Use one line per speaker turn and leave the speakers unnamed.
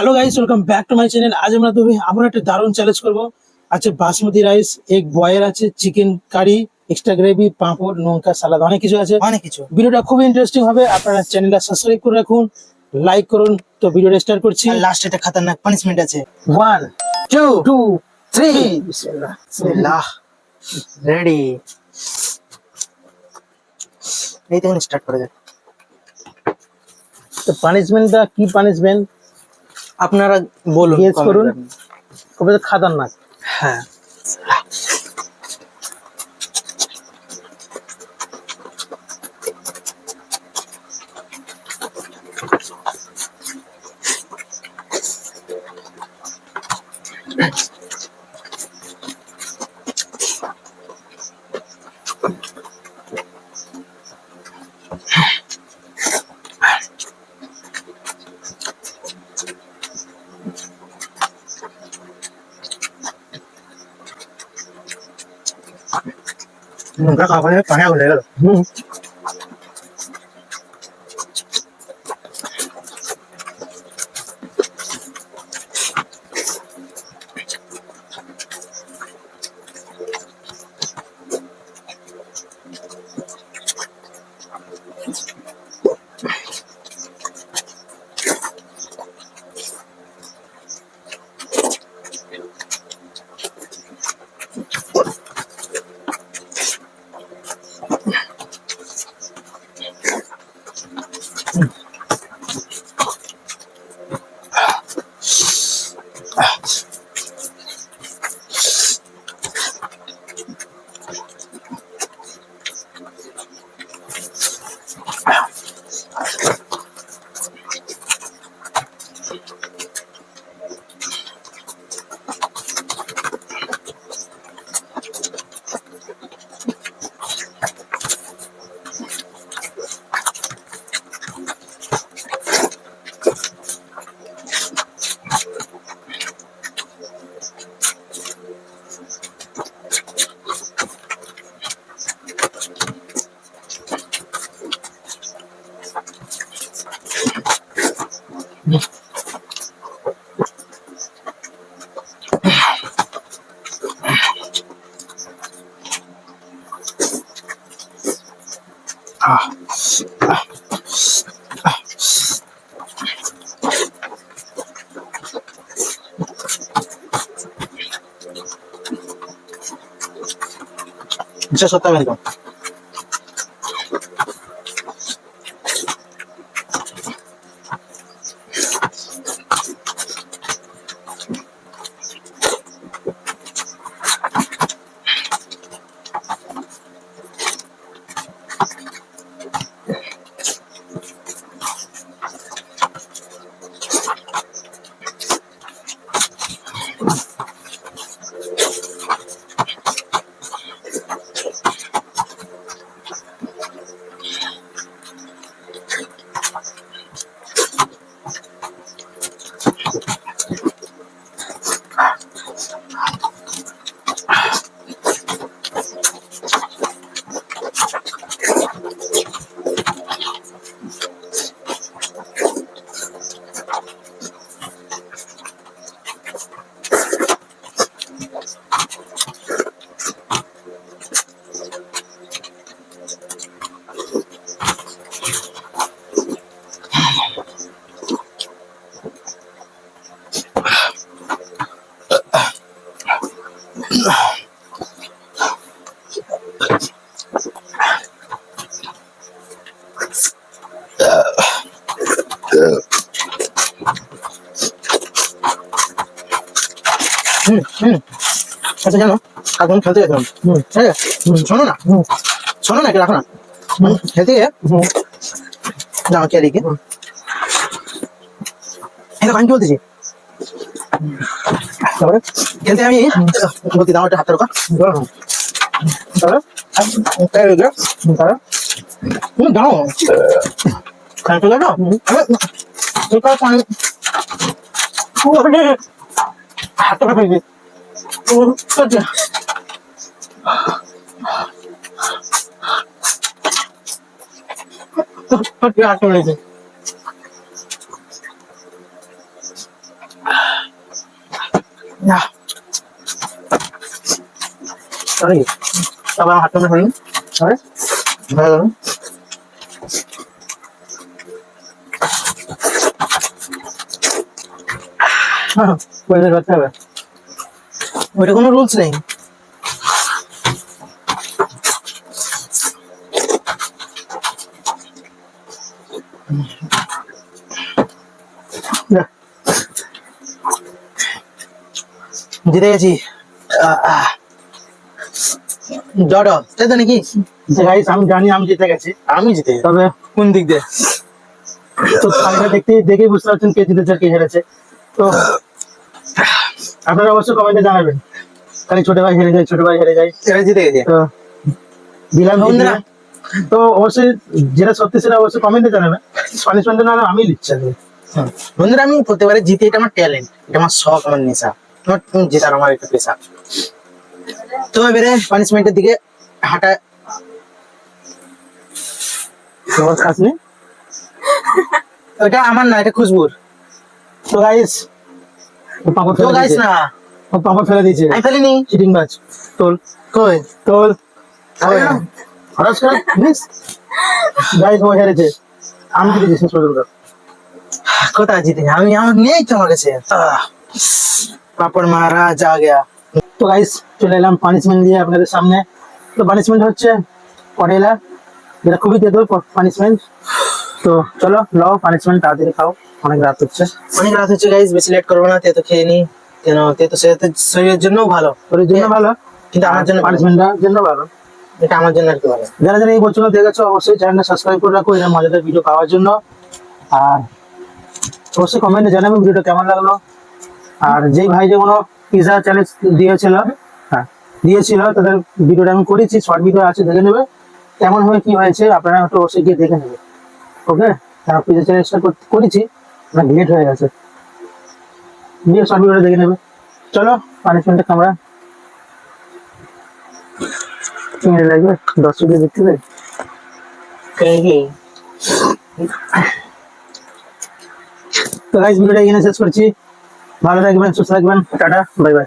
Hello guys welcome back to my channel আজ আমরা তবে আমরা একটা দারুণ চ্যালেঞ্জ করব। আছে বাসমতি রাইস এক বয়ের আছে চিকেন কারি এক্সট্রা গ্রেভি পাঁপড় লঙ্কা সালাদ অনেক কিছু আছে।
অনেক কিছু।
ভিডিওটা খুব ইন্টারেস্টিং হবে আপনারা চ্যানেলটা সাবস্ক্রাইব করে রাখুন লাইক করুন তো ভিডিওটা স্টার্ট করছি।
আর লাস্ট একটা খাতারনাক পানিশমেন্ট আছে।
One
two
two
three ready এই তখন স্টার্ট করে যাক।
তো পানিশমেন্টটা কি পানিশমেন্ট
আপনারা বলুন গেস
করুন।
করে।
কবে তো খাতারনাক
হ্যাঁ 뭔가 가방에 방향을 내려. 음. নোংরা খাবার পানি আগুন লেগে গেল
হুম
আচ্ছা সত্য একদম হুম হুম। আচ্ছা জানো এখন খেলতে ঠিক আছে? শোনো না। শোনো না কি রাখো না। খেলতে গিয়ে যাও কে দিকে এটা পানি বলতেছি? তারপরে খেলতে আমি বলতে দাও একটা হাতটা রোকা তারপরে হয়ে গেল তারপরে দাও। খাই চলে না। সরি আবার হাত কামড়ে ফেলুন সরি ভালো
পয়সা করতে হবে।
ওইটা কোনো রুলস নেই। জিতে গেছি। জড়ো। তাই তো নাকি?
গাইস আমি জানি আমি জিতে গেছি।
আমি জিতে
তবে
কোন দিক দিয়ে?
তো থালিটা দেখতে দেখেই বুঝতে পারছেন কে জিতেছে কে হেরেছে। তো আপনারা অবশ্যই কমেন্টে জানাবেন। খালি ছোট ভাই হেরে যায় ছোট ভাই হেরে যায়।
এরা জিতে গেছে।
তো দিলাম
বন্ধুরা।
তো অবশ্যই যেটা সত্যি সেটা অবশ্যই কমেন্টে জানাবেন। পানিশমেন্ট না হলে আমি লিখছি
বন্ধুরা আমি প্রত্যেকবারে জিতে এটা আমার ট্যালেন্ট এটা আমার শখ আমার নেশা। আমার উম, জেতার আমার একটা পেশা। তো এবারে পানিশমেন্টের দিকে হাঁটা
তোমার খাসনি
ওটা আমার না এটা খুশবুর।
তো গাইস পাপড় ফেলে দিয়েছে।
না?
ও পাপড় ফেলে দিয়েছে।
আমি ফেলিনি
চিটিং তোল।
কই?
তোল।
কই?
হঠাৎ করে? মিস গাইস ও হেরেছে। আমি
কোথায় জিতে? আমি আমার নেই তো আমার কাছে। পাপড় মারা যা গেয়া।
তো গাইস চলে এলাম পানিশমেন্ট দিয়ে আপনাদের সামনে। তো পানিশমেন্ট হচ্ছে করেলা যেটা খুবই তেতো পানিশমেন্ট তো চলো লও পানিশমেন্ট তাড়াতাড়ি খাও। অনেক রাত হচ্ছে।
অনেক রাত হচ্ছে গাইস বেশি লেট করব না তে তো খেয়ে নি। কেন তেতো সেহেতু শরীরের জন্য ভালো।
ওর জন্য ভালো?
কিন্তু আমার জন্য ভালো।
পানিশমেন্টটার জন্য ভালো?
এটা আমার জন্য আর কি ভালো।
যারা যারা এই বছর দেখেছ অবশ্যই চ্যানেলটা সাবস্ক্রাইব করে রাখো এরকম মজাদার ভিডিও পাওয়ার জন্য। আর অবশ্যই কমেন্টে জানাবে ভিডিওটা কেমন লাগল। আর যেই ভাই যে কোনো পিজা চ্যালেঞ্জ দিয়েছিল হ্যাঁ দিয়েছিল তাদের ভিডিওটা আমি করেছি শর্ট ভিডিও আছে দেখে নেবে। কেমন হয়ে কি হয়েছে আপনারা একটু অবশ্যই গিয়ে দেখে নেবে। ওকে? তারা পিজা চ্যালেঞ্জটা করেছি না লেট হয়ে গেছে। শর্ট ভিডিওটা দেখে নেবে। চলো পানিশমেন্টে কামড়া চিংড়ি লাগবে দশ দেখতে পাই তো গাইস ভিডিওটা এখানে শেষ করছি। ভালো থাকবেন সুস্থ থাকবেন টাটা বাই বাই